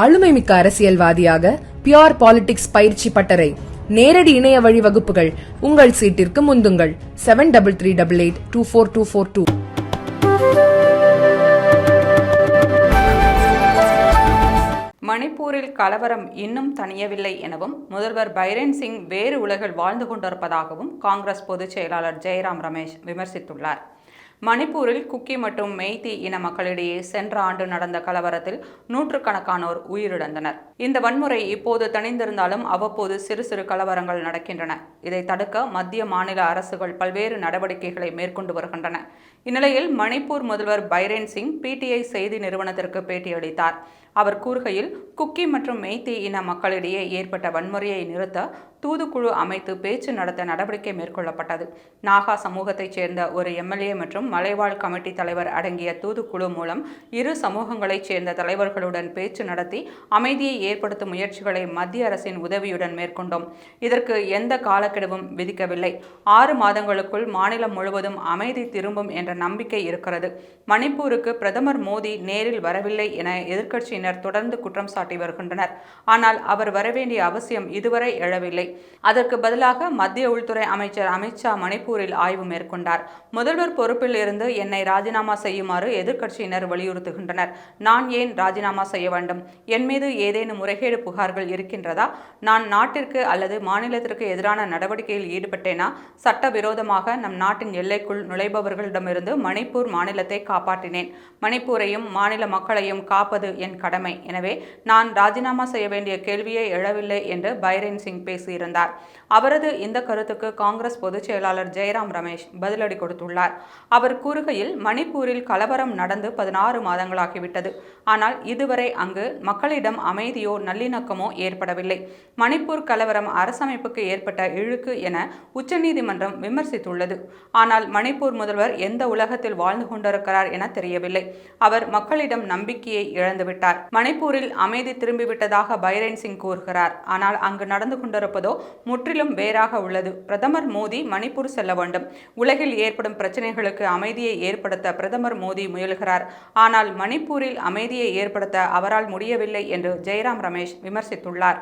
ஆளுமை மிக்க அரசியல்வாதியாக பியோர் பாலிடிக்ஸ் பயிற்சி பட்டறை நேரடி இணைய வழி வகுப்புகள் உங்கள் சீட்டிற்கு முந்துங்கள். Seven double three double eight two four two four two மணிப்பூரில் கலவரம் இன்னும் தணியவில்லை எனவும் முதல்வர் பைரன் சிங் வேறு உலகில் வாழ்ந்து கொண்டிருப்பதாகவும் காங்கிரஸ் பொதுச் செயலாளர் ஜெயராம் ரமேஷ் விமர்சித்துள்ளார். மணிப்பூரில் குக்கி மற்றும் மெய்தி இன மக்களிடையே சென்ற ஆண்டு நடந்த கலவரத்தில் நூற்றுக்கணக்கானோர் உயிரிழந்தனர். இந்த வன்முறை இப்போது தணிந்திருந்தாலும் அவ்வப்போது சிறு சிறு கலவரங்கள் நடக்கின்றன. இதை தடுக்க மத்திய மாநில அரசுகள் பல்வேறு நடவடிக்கைகளை மேற்கொண்டு வருகின்றன. இந்நிலையில் மணிப்பூர் முதல்வர் பைரேன் சிங் பிடிஐ செய்தி நிறுவனத்திற்கு பேட்டியளித்தார். அவர் கூறுகையில் குக்கி மற்றும் மெய்தி இன மக்களிடையே ஏற்பட்ட வன்முறையை நிறுத்த தூதுக்குழு அமைத்து பேச்சு நடத்த நடவடிக்கை மேற்கொள்ளப்பட்டது. நாகா சமூகத்தைச் சேர்ந்த ஒரு எம்எல்ஏ மற்றும் மலைவாழ் கமிட்டி தலைவர் அடங்கிய தூதுக்குழு மூலம் இரு சமூகங்களைச் சேர்ந்த தலைவர்களுடன் பேச்சு நடத்தி அமைதியை ஏற்படுத்தும் முயற்சிகளை மத்திய அரசின் உதவியுடன் மேற்கொண்டோம். இதற்கு எந்த காலக்கெடுவும் விதிக்கவில்லை. ஆறு மாதங்களுக்குள் மாநிலம் முழுவதும் அமைதி திரும்பும் என்ற நம்பிக்கை இருக்கிறது. மணிப்பூருக்கு பிரதமர் மோடி நேரில் வரவில்லை என எதிர்க்கட்சியினர் தொடர்ந்து குற்றம் சாட்டி வருகின்றனர். ஆனால் அவர் வரவேண்டிய அவசியம் இதுவரை எழவில்லை. அதற்கு பதிலாக மத்திய உள்துறை அமைச்சர் அமித்ஷா மணிப்பூரில் ஆய்வு மேற்கொண்டார். முதல்வர் பொறுப்பில் இருந்து என்னை ராஜினாமா செய்யுமாறு எதிர்க்கட்சியினர் வலியுறுத்துகின்றனர். நான் ஏன் ராஜினாமா செய்ய வேண்டும்? என் மீது ஏதேனும் முறைகேடு புகார்கள் இருக்கின்றதா? நான் நாட்டிற்கு அல்லது மாநிலத்திற்கு எதிரான நடவடிக்கையில் ஈடுபட்டேனா? சட்டவிரோதமாக நம் நாட்டின் எல்லைக்குள் நுழைபவர்களிடமிருந்து மணிப்பூர் மாநிலத்தை காப்பாற்றினேன். மணிப்பூரையும் மாநில மக்களையும் காப்பது என் கடமை. எனவே நான் ராஜினாமா செய்ய வேண்டிய கேள்வியை எழவில்லை என்று பைரன் சிங் பேசியிருந்தார். அவரது இந்த கருத்துக்கு காங்கிரஸ் பொதுச் செயலாளர் ஜெயராம் ரமேஷ் பதிலடி கொடுத்துள்ளார். அவர் அவர் கூறுகையில் மணிப்பூரில் கலவரம் நடந்து பதினாறு மாதங்களாகிவிட்டது. ஆனால் இதுவரை அங்கு மக்களிடம் அமைதியோ நல்லிணக்கமோ ஏற்படவில்லை. மணிப்பூர் கலவரம் அரசமைப்புக்கு ஏற்பட்ட இழுக்கு என உச்சநீதிமன்றம் விமர்சித்துள்ளது. ஆனால் மணிப்பூர் முதல்வர் எந்த உலகத்தில் வாழ்ந்து கொண்டிருக்கிறார் என தெரியவில்லை. அவர் மக்களிடம் நம்பிக்கையை இழந்துவிட்டார். மணிப்பூரில் அமைதி திரும்பிவிட்டதாக பைரேன் சிங் கூறுகிறார். ஆனால் அங்கு நடந்து கொண்டிருப்பதோ முற்றிலும் வேறாக உள்ளது. பிரதமர் மோடி மணிப்பூர் செல்ல வேண்டும். உலகில் ஏற்படும் பிரச்சனைகளுக்கு அமைதியை ஏற்படுத்த பிரதமர் மோடி முயல்கிறார். ஆனால் மணிப்பூரில் அமைதியை ஏற்படுத்த அவரால் முடியவில்லை என்று ஜெயராம் ரமேஷ் விமர்சித்துள்ளார்.